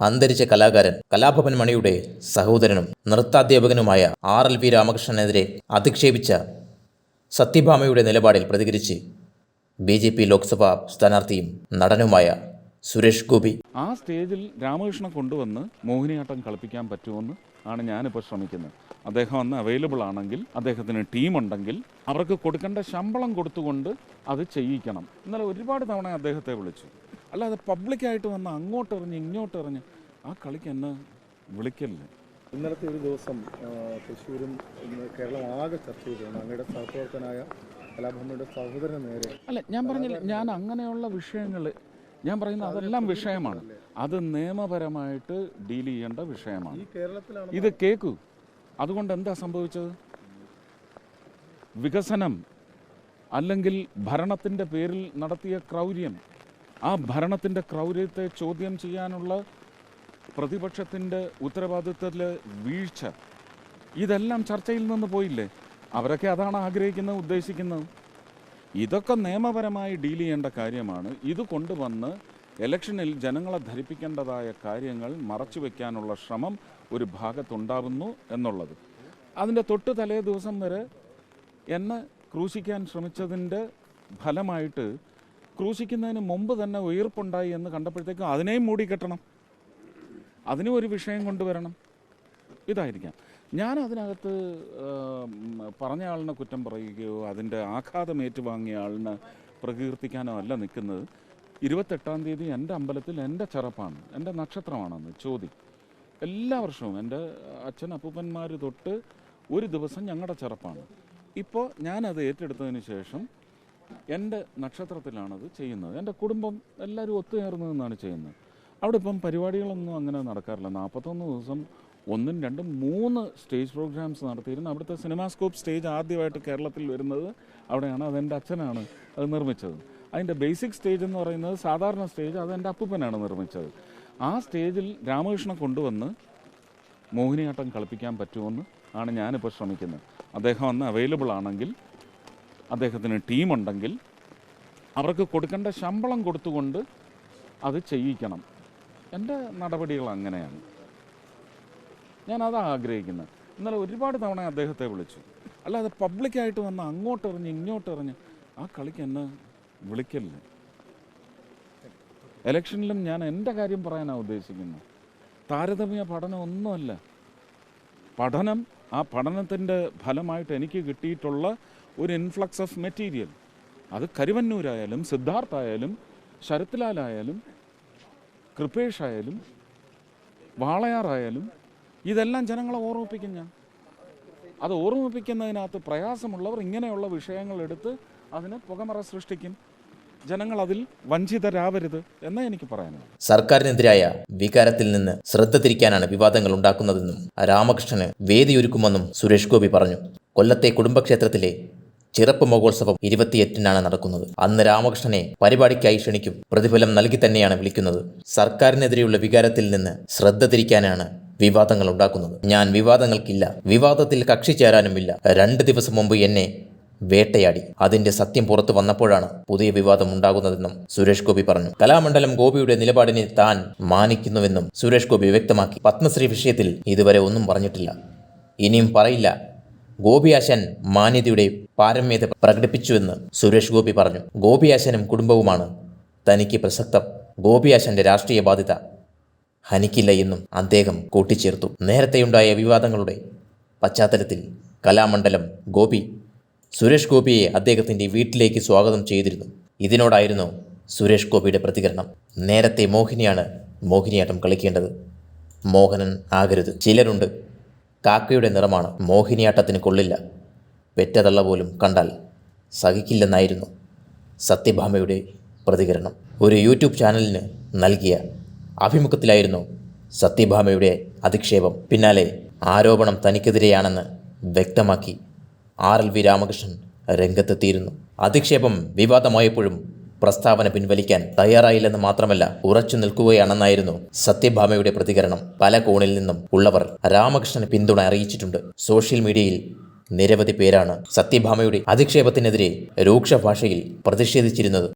അന്തരിച്ച കലാകാരൻ കലാഭവൻ മണിയുടെ സഹോദരനും നൃത്താധ്യാപകനുമായ ആർ എൽ വി രാമകൃഷ്ണനെതിരെ അധിക്ഷേപിച്ച സത്യഭാമയുടെ നിലപാടിൽ പ്രതികരിച്ച് ബി ജെ പി ലോക്സഭാ സ്ഥാനാർത്ഥിയും നടനുമായ സുരേഷ് ഗോപി. ആ സ്റ്റേജിൽ രാമകൃഷ്ണൻ കൊണ്ടുവന്ന് മോഹിനിയാട്ടം കളിപ്പിക്കാൻ പറ്റുമെന്ന് ആണ് ഞാനിപ്പോൾ ശ്രമിക്കുന്നത്. അദ്ദേഹം അന്ന് അവൈലബിൾ ആണെങ്കിൽ അദ്ദേഹത്തിന് ടീമുണ്ടെങ്കിൽ അവർക്ക് കൊടുക്കേണ്ട ശമ്പളം കൊടുത്തുകൊണ്ട് അത് ചെയ്യിക്കണം. ഇന്നലെ ഒരുപാട് തവണ അദ്ദേഹത്തെ വിളിച്ചു. അല്ലാതെ പബ്ലിക്കായിട്ട് വന്ന് അങ്ങോട്ട് എറിഞ്ഞ് ഇങ്ങോട്ട് എറിഞ്ഞ് ആ കളിക്ക് എന്നെ വിളിക്കല്ലേ ഇന്നലത്തെ ഒരു ദിവസം തൃശ്ശൂരും കേരളം ആകെ ചർച്ച ചെയ്തിരുന്നു അങ്ങയുടെ സഹപ്രവർത്തനായ കലാഭവന്റെ സഹോദരന് നേരെ. അല്ല ഞാൻ പറഞ്ഞില്ല ഞാൻ അങ്ങനെയുള്ള വിഷയങ്ങൾ ഞാൻ പറയുന്നത് അതെല്ലാം വിഷയമാണ്. അത് നിയമപരമായിട്ട് ഡീൽ ചെയ്യേണ്ട വിഷയമാണ്. ഇത് കേക്കൂ. അതുകൊണ്ട് എന്താ സംഭവിച്ചത്? വികസനം അല്ലെങ്കിൽ ഭരണത്തിന്റെ പേരിൽ നടത്തിയ ക്രൗര്യം ആ ഭരണത്തിന്റെ ക്രൗര്യത്തെ ചോദ്യം ചെയ്യാനുള്ള പ്രതിപക്ഷത്തിന്റെ ഉത്തരവാദിത്വത്തിൽ വീഴ്ച ഇതെല്ലാം ചർച്ചയിൽ നിന്ന് പോയില്ലേ? അവരൊക്കെ അതാണ് ആഗ്രഹിക്കുന്നത് ഉദ്ദേശിക്കുന്നത്. ഇതൊക്കെ നിയമപരമായി ഡീൽ ചെയ്യേണ്ട കാര്യമാണ്. ഇത് കൊണ്ടുവന്ന് ഇലക്ഷനിൽ ജനങ്ങളെ ധരിപ്പിക്കേണ്ടതായ കാര്യങ്ങൾ മറച്ചു വയ്ക്കാനുള്ള ശ്രമം ഒരു ഭാഗത്തുണ്ടാവുന്നു എന്നുള്ളത്. അതിന്റെ തൊട്ട് തലേ ദിവസം വരെ എന്നെ ക്രൂശിക്കാൻ ശ്രമിച്ചതിന്റെ ഫലമായിട്ട് ക്രൂശിക്കുന്നതിന് മുമ്പ് തന്നെ ഉയർപ്പുണ്ടായി എന്ന് കണ്ടപ്പോഴത്തേക്കും അതിനെയും മൂടിക്കെട്ടണം. അതിനും ഒരു വിഷയം കൊണ്ടുവരണം. ഇതായിരിക്കാം. ഞാൻ അതിനകത്ത് പറഞ്ഞ ആളിനെ കുറ്റം പറയുകയോ അതിന്റെ ആഘാതം ഏറ്റുവാങ്ങിയ ആളിനെ പ്രകീർത്തിക്കാനോ അല്ല നിൽക്കുന്നത്. ഇരുപത്തെട്ടാം തീയതി എന്റെ അമ്പലത്തിൽ എന്റെ ചെറുപ്പാണ്. എന്റെ നക്ഷത്രമാണെന്ന് ചോദ്യം. എല്ലാ വർഷവും എന്റെ അച്ഛൻ അപ്പൂപ്പന്മാർ തൊട്ട് ഒരു ദിവസം ഞങ്ങളുടെ ചെറപ്പാണ്. ഇപ്പോൾ ഞാനത് ഏറ്റെടുത്തതിന് ശേഷം എന്റെ നക്ഷത്രത്തിലാണത് ചെയ്യുന്നത്. എന്റെ കുടുംബം എല്ലാവരും ഒത്തുചേർന്ന് നിന്നാണ് ചെയ്യുന്നത്. അവിടെ ഇപ്പം പരിപാടികളൊന്നും അങ്ങനെ നടക്കാറില്ല. നാൽപ്പത്തൊന്ന് ദിവസം ഒന്നും രണ്ടും മൂന്ന് സ്റ്റേജ് പ്രോഗ്രാംസ് നടത്തിയിരുന്നു. അവിടുത്തെ സിനിമാസ്കോപ്പ് സ്റ്റേജ് ആദ്യമായിട്ട് കേരളത്തിൽ വരുന്നത് അവിടെയാണ്. അതെന്റെ അച്ഛനാണ് അത് നിർമ്മിച്ചത്. അതിന്റെ ബേസിക് സ്റ്റേജ് എന്ന് പറയുന്നത് സാധാരണ സ്റ്റേജ് അത് എന്റെ അപ്പൂപ്പനാണ് നിർമ്മിച്ചത്. ആ സ്റ്റേജിൽ രാമകൃഷ്ണൻ കൊണ്ടുവന്ന് മോഹിനിയാട്ടം കളിപ്പിക്കാൻ പറ്റുമെന്ന് ആണ് ഞാനിപ്പോൾ ശ്രമിക്കുന്നത്. അദ്ദേഹം അന്ന് അവൈലബിൾ ആണെങ്കിൽ അദ്ദേഹത്തിന് ടീമുണ്ടെങ്കിൽ അവർക്ക് കൊടുക്കേണ്ട ശമ്പളം കൊടുത്തുകൊണ്ട് അത് ചെയ്യിക്കണം. എന്റെ നടപടികൾ അങ്ങനെയാണ്. ഞാൻ അതാണ് ആഗ്രഹിക്കുന്നത്. ഇന്നലെ ഒരുപാട് തവണ അദ്ദേഹത്തെ വിളിച്ചു. അല്ലാതെ പബ്ലിക്കായിട്ട് വന്ന് അങ്ങോട്ട് എറിഞ്ഞ് ഇങ്ങോട്ട് എറിഞ്ഞ് ആ കളിക്ക് എന്നെ വിളിക്കല്ല എലക്ഷനിലും ഞാൻ എന്റെ കാര്യം പറയാനാണ് ഉദ്ദേശിക്കുന്നത്. താരതമ്യ പഠനം ഒന്നുമല്ല. പഠനം ആ പഠനത്തിന്റെ ഫലമായിട്ട് എനിക്ക് കിട്ടിയിട്ടുള്ള ഒരു ഇൻഫ്ലക്സ് ഓഫ് മെറ്റീരിയൽ അത് കരുവന്നൂരായാലും സിദ്ധാർത്ഥായാലും ശരത്ലാലായാലും കൃപേഷ് ആയാലും വാളയാറായാലും ഇതെല്ലാം ജനങ്ങളെ ഓർമ്മിപ്പിക്കും ഞാൻ അത് ഓർമ്മിപ്പിക്കുന്നതിനകത്ത് പ്രയാസമുള്ളവർ ഇങ്ങനെയുള്ള വിഷയങ്ങളെടുത്ത് അതിന് പുകമറ സൃഷ്ടിക്കും. ജനങ്ങൾ അതിൽ വഞ്ചിതരാവരുത് എന്നേ എനിക്ക് പറയാനുള്ളത്. സർക്കാരിനെതിരായ വികാരത്തിൽ നിന്ന് ശ്രദ്ധ തിരിക്കാനാണ് വിവാദങ്ങൾ ഉണ്ടാക്കുന്നതെന്നും രാമകൃഷ്ണന് വേദിയൊരുക്കുമെന്നും സുരേഷ് ഗോപി പറഞ്ഞു. കൊല്ലത്തെ കുടുംബക്ഷേത്രത്തിലെ ചിറപ്പ് മഹോത്സവം ഇരുപത്തിയെട്ടിനാണ് നടക്കുന്നത്. അന്ന് രാമകൃഷ്ണനെ പരിപാടിക്കായി ക്ഷണിക്കും പ്രതിഫലം നൽകി തന്നെയാണ് വിളിക്കുന്നത്. സർക്കാരിനെതിരെയുള്ള വികാരത്തിൽ നിന്ന് ശ്രദ്ധ തിരിക്കാനാണ് വിവാദങ്ങൾ ഉണ്ടാക്കുന്നത്. ഞാൻ വിവാദങ്ങൾക്കില്ല. വിവാദത്തിൽ കക്ഷി ചേരാനുമില്ല. രണ്ട് ദിവസം മുമ്പ് എന്നെ വേട്ടയാടി. അതിന്റെ സത്യം പുറത്തു വന്നപ്പോഴാണ് പുതിയ വിവാദം ഉണ്ടാകുന്നതെന്നും സുരേഷ് ഗോപി പറഞ്ഞു. കലാമണ്ഡലം ഗോപിയുടെ നിലപാടിനെ താൻ മാനിക്കുന്നുവെന്നും സുരേഷ് ഗോപി വ്യക്തമാക്കി. പത്മശ്രീ വിഷയത്തിൽ ഇതുവരെ ഒന്നും പറഞ്ഞിട്ടില്ല. ഇനിയും പറയില്ല. ഗോപിയാശൻ മാന്യതയുടെ പാരമ്യത പ്രകടിപ്പിച്ചുവെന്ന് സുരേഷ് ഗോപി പറഞ്ഞു. ഗോപിയാശനും കുടുംബവുമാണ് തനിക്ക് പ്രസക്തം. ഗോപിയാശന്റെ രാഷ്ട്രീയ ബാധ്യത ഹനിക്കില്ല എന്നും അദ്ദേഹം കൂട്ടിച്ചേർത്തു. നേരത്തെയുണ്ടായ വിവാദങ്ങളുടെ പശ്ചാത്തലത്തിൽ കലാമണ്ഡലം ഗോപി സുരേഷ് ഗോപിയെ അദ്ദേഹത്തിന്റെ വീട്ടിലേക്ക് സ്വാഗതം ചെയ്തിരുന്നു. ഇതിനോടായിരുന്നു സുരേഷ് ഗോപിയുടെ പ്രതികരണം. നേരത്തെ മോഹിനിയാണ് മോഹിനിയാട്ടം കളിക്കേണ്ടത്. മോഹനൻ ആകരുത്. ചിലരുണ്ട് കാക്കയുടെ നിറമാണ് മോഹിനിയാട്ടത്തിന് കൊള്ളില്ല. പെറ്റതള്ള പോലും കണ്ടാൽ സഹിക്കില്ലെന്നായിരുന്നു സത്യഭാമയുടെ പ്രതികരണം. ഒരു യൂട്യൂബ് ചാനലിന് നൽകിയ അഭിമുഖത്തിലായിരുന്നു സത്യഭാമയുടെ അധിക്ഷേപം. പിന്നാലെ ആരോപണം തനിക്കെതിരെയാണെന്ന് വ്യക്തമാക്കി ആർ എൽ വി രാമകൃഷ്ണൻ രംഗത്തെത്തിയിരുന്നു. അധിക്ഷേപം വിവാദമായപ്പോഴും പ്രസ്താവന പിൻവലിക്കാൻ തയ്യാറായില്ലെന്ന് മാത്രമല്ല ഉറച്ചു നിൽക്കുകയാണെന്നായിരുന്നു സത്യഭാമയുടെ പ്രതികരണം. പല കോണിൽ നിന്നും ഉള്ളവർ രാമകൃഷ്ണന് പിന്തുണ അറിയിച്ചിട്ടുണ്ട്. സോഷ്യൽ മീഡിയയിൽ നിരവധി പേരാണ് സത്യഭാമയുടെ അധിക്ഷേപത്തിനെതിരെ രൂക്ഷ ഭാഷയിൽ പ്രതിഷേധിച്ചിരുന്നത്.